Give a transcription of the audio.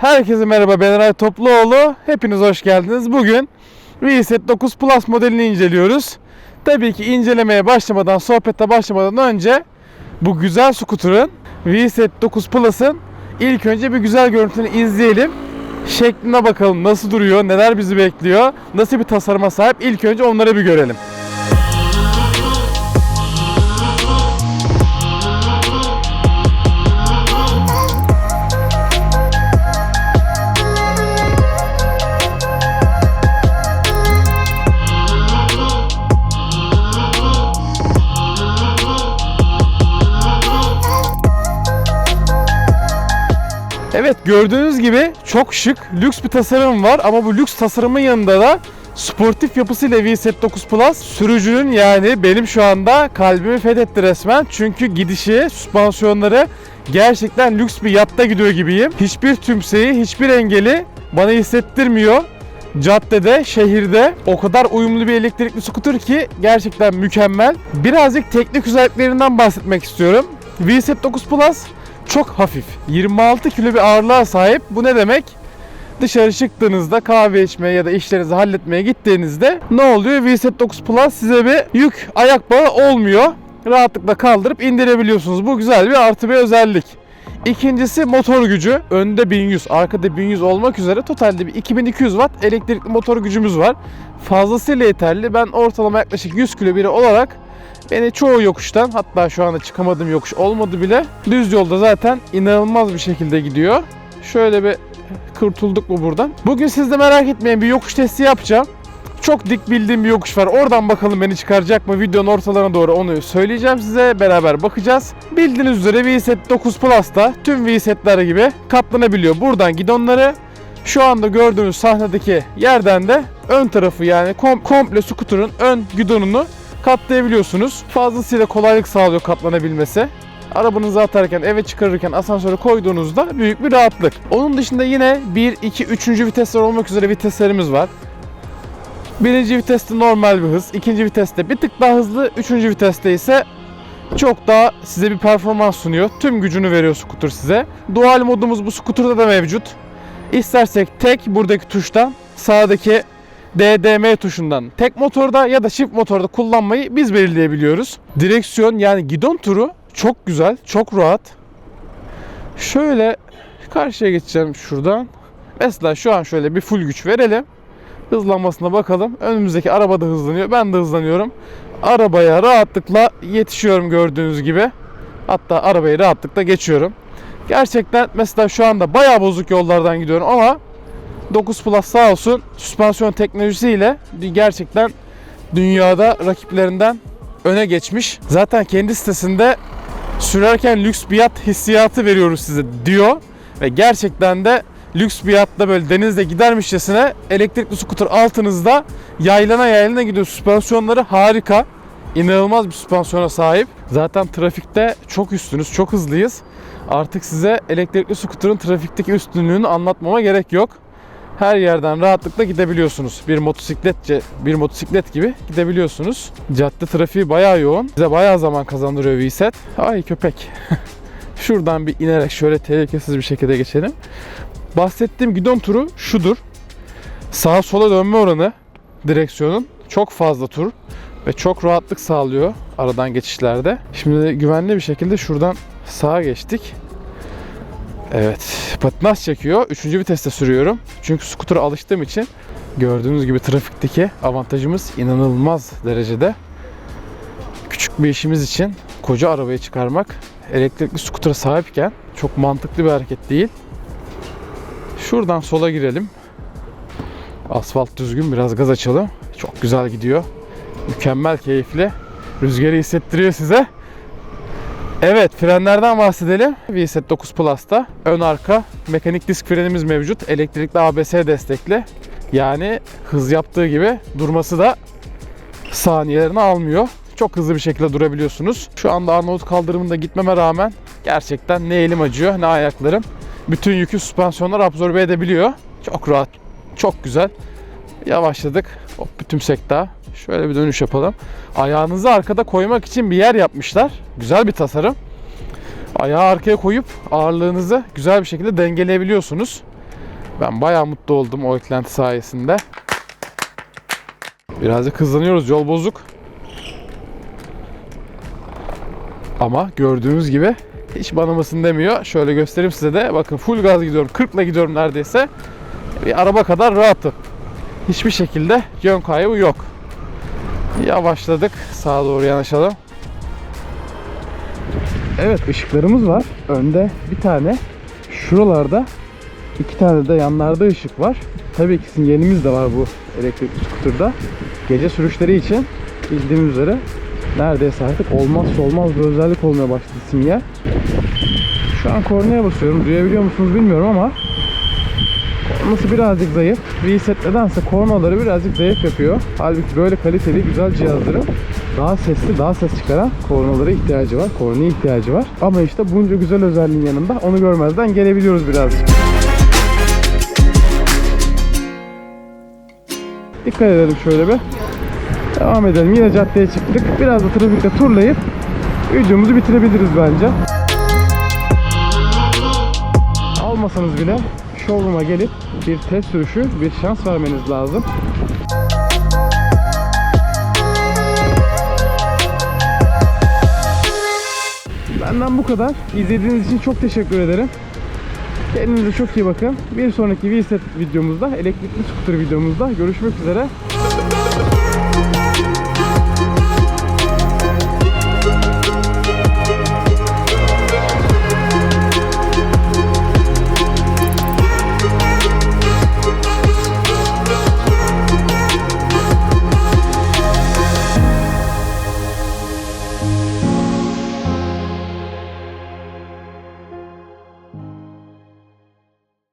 herkese merhaba ben Eray Topluoğlu. Hepiniz hoş geldiniz. Bugün VSET 9 Plus modelini inceliyoruz. Tabii ki incelemeye başlamadan, sohbete başlamadan önce bu güzel skuterın VSET 9 Plus'ın ilk önce bir güzel görüntüsünü izleyelim. Şekline bakalım nasıl duruyor, neler bizi bekliyor, nasıl bir tasarıma sahip ilk önce onları bir görelim. Evet gördüğünüz gibi çok şık, lüks bir tasarım var ama bu lüks tasarımın yanında da sportif yapısıyla VSET 9 Plus sürücünün yani benim şu anda kalbimi fethetti resmen. Çünkü gidişi, süspansiyonları gerçekten lüks bir yatta gidiyor gibiyim. Hiçbir tümseyi, hiçbir engeli bana hissettirmiyor. Caddede, şehirde o kadar uyumlu bir elektrikli skuter ki gerçekten mükemmel. Birazcık teknik özelliklerinden bahsetmek istiyorum. VSET 9 Plus çok hafif. 26 kilo bir ağırlığa sahip. Bu ne demek? Dışarı çıktığınızda kahve içmeye ya da işlerinizi halletmeye gittiğinizde ne oluyor? VSET 9 Plus size bir yük ayak bağı olmuyor. Rahatlıkla kaldırıp indirebiliyorsunuz. Bu güzel bir artı bir özellik. İkincisi motor gücü. Önde 1100, arkada 1100 olmak üzere totalde bir 2200 watt elektrikli motor gücümüz var. Fazlasıyla yeterli. Ben ortalama yaklaşık 100 kilo biri olarak Beni çoğu yokuştan hatta şu anda çıkamadığım yokuş olmadı bile düz yolda zaten inanılmaz bir şekilde gidiyor. Şöyle bir kurtulduk mu buradan. Bugün siz de merak etmeyin bir yokuş testi yapacağım. Çok dik bildiğim bir yokuş var. Oradan bakalım beni çıkaracak mı? Videonun ortalarına doğru onu söyleyeceğim size. Beraber bakacağız. Bildiğiniz üzere VSET 9 Plus'ta tüm VSET'ler gibi katlanabiliyor. Buradan gidonları şu anda gördüğünüz sahnedeki yerden de ön tarafı yani kom- komple skuterın ön gidonunu katlayabiliyorsunuz. Fazlasıyla kolaylık sağlıyor katlanabilmesi. Arabanızı atarken, eve çıkarırken asansöre koyduğunuzda büyük bir rahatlık. Onun dışında yine 1, 2, 3. vitesler olmak üzere viteslerimiz var. Birinci viteste normal bir hız, ikinci viteste bir tık daha hızlı, üçüncü viteste ise çok daha size bir performans sunuyor. Tüm gücünü veriyor scooter size. Dual modumuz bu scooter'da da mevcut. İstersek tek buradaki tuştan sağdaki DDM tuşundan tek motorda ya da çift motorda kullanmayı biz belirleyebiliyoruz. Direksiyon yani gidon turu çok güzel, çok rahat. Şöyle karşıya geçeceğim şuradan. Mesela şu an şöyle bir full güç verelim. Hızlanmasına bakalım. Önümüzdeki araba da hızlanıyor. Ben de hızlanıyorum. Arabaya rahatlıkla yetişiyorum gördüğünüz gibi. Hatta arabayı rahatlıkla geçiyorum. Gerçekten mesela şu anda bayağı bozuk yollardan gidiyorum ama 9 Plus sağ olsun süspansiyon teknolojisiyle gerçekten dünyada rakiplerinden öne geçmiş. Zaten kendi sitesinde sürerken lüks bir yat hissiyatı veriyoruz size diyor. Ve gerçekten de lüks bir yatta böyle denizde gidermişçesine elektrikli scooter altınızda yaylana yaylana gidiyor. Süspansiyonları harika. İnanılmaz bir süspansiyona sahip. Zaten trafikte çok üstünüz, çok hızlıyız. Artık size elektrikli scooter'ın trafikteki üstünlüğünü anlatmama gerek yok her yerden rahatlıkla gidebiliyorsunuz. Bir motosikletçe, bir motosiklet gibi gidebiliyorsunuz. Cadde trafiği bayağı yoğun. Bize bayağı zaman kazandırıyor VSET. Ay köpek. Şuradan bir inerek şöyle tehlikesiz bir şekilde geçelim. Bahsettiğim gidon turu şudur. Sağa sola dönme oranı direksiyonun çok fazla tur ve çok rahatlık sağlıyor aradan geçişlerde. Şimdi güvenli bir şekilde şuradan sağa geçtik. Evet, patinaj çekiyor. Üçüncü viteste sürüyorum. Çünkü skutura alıştığım için gördüğünüz gibi trafikteki avantajımız inanılmaz derecede. Küçük bir işimiz için koca arabayı çıkarmak elektrikli skutura sahipken çok mantıklı bir hareket değil. Şuradan sola girelim. Asfalt düzgün, biraz gaz açalım. Çok güzel gidiyor. Mükemmel keyifli. Rüzgarı hissettiriyor size. Evet frenlerden bahsedelim. VSET 9 Plus'ta ön arka mekanik disk frenimiz mevcut. Elektrikli ABS destekli. Yani hız yaptığı gibi durması da saniyelerini almıyor. Çok hızlı bir şekilde durabiliyorsunuz. Şu anda Arnavut kaldırımında gitmeme rağmen gerçekten ne elim acıyor ne ayaklarım. Bütün yükü süspansiyonlar absorbe edebiliyor. Çok rahat, çok güzel. Yavaşladık. Hop bir tümsek. Şöyle bir dönüş yapalım. Ayağınızı arkada koymak için bir yer yapmışlar. Güzel bir tasarım. Ayağı arkaya koyup ağırlığınızı güzel bir şekilde dengeleyebiliyorsunuz. Ben bayağı mutlu oldum o eklenti sayesinde. Birazcık hızlanıyoruz yol bozuk. Ama gördüğünüz gibi hiç bana mısın demiyor. Şöyle göstereyim size de. Bakın full gaz gidiyorum. 40 ile gidiyorum neredeyse. Bir araba kadar rahatım. Hiçbir şekilde yön kaybı yok. Yavaşladık. Sağa doğru yanaşalım. Evet ışıklarımız var. Önde bir tane. Şuralarda iki tane de yanlarda ışık var. Tabii ki sinyalimiz de var bu elektrikli skuterda. Gece sürüşleri için bildiğimiz üzere neredeyse artık olmazsa olmaz bir özellik olmaya başladı sinyal. Şu an kornaya basıyorum. Duyabiliyor musunuz bilmiyorum ama kornası birazcık zayıf. Reset nedense kornaları birazcık zayıf yapıyor. Halbuki böyle kaliteli güzel cihazların daha sesli, daha ses çıkaran kornalara ihtiyacı var. Kornaya ihtiyacı var. Ama işte bunca güzel özelliğin yanında onu görmezden gelebiliyoruz birazcık. Dikkat edelim şöyle bir. Devam edelim. Yine caddeye çıktık. Biraz da trafikte turlayıp videomuzu bitirebiliriz bence. Almasanız bile showroom'a gelip bir test sürüşü, bir şans vermeniz lazım. Benden bu kadar. İzlediğiniz için çok teşekkür ederim. Kendinize çok iyi bakın. Bir sonraki VSET videomuzda, elektrikli scooter videomuzda görüşmek üzere.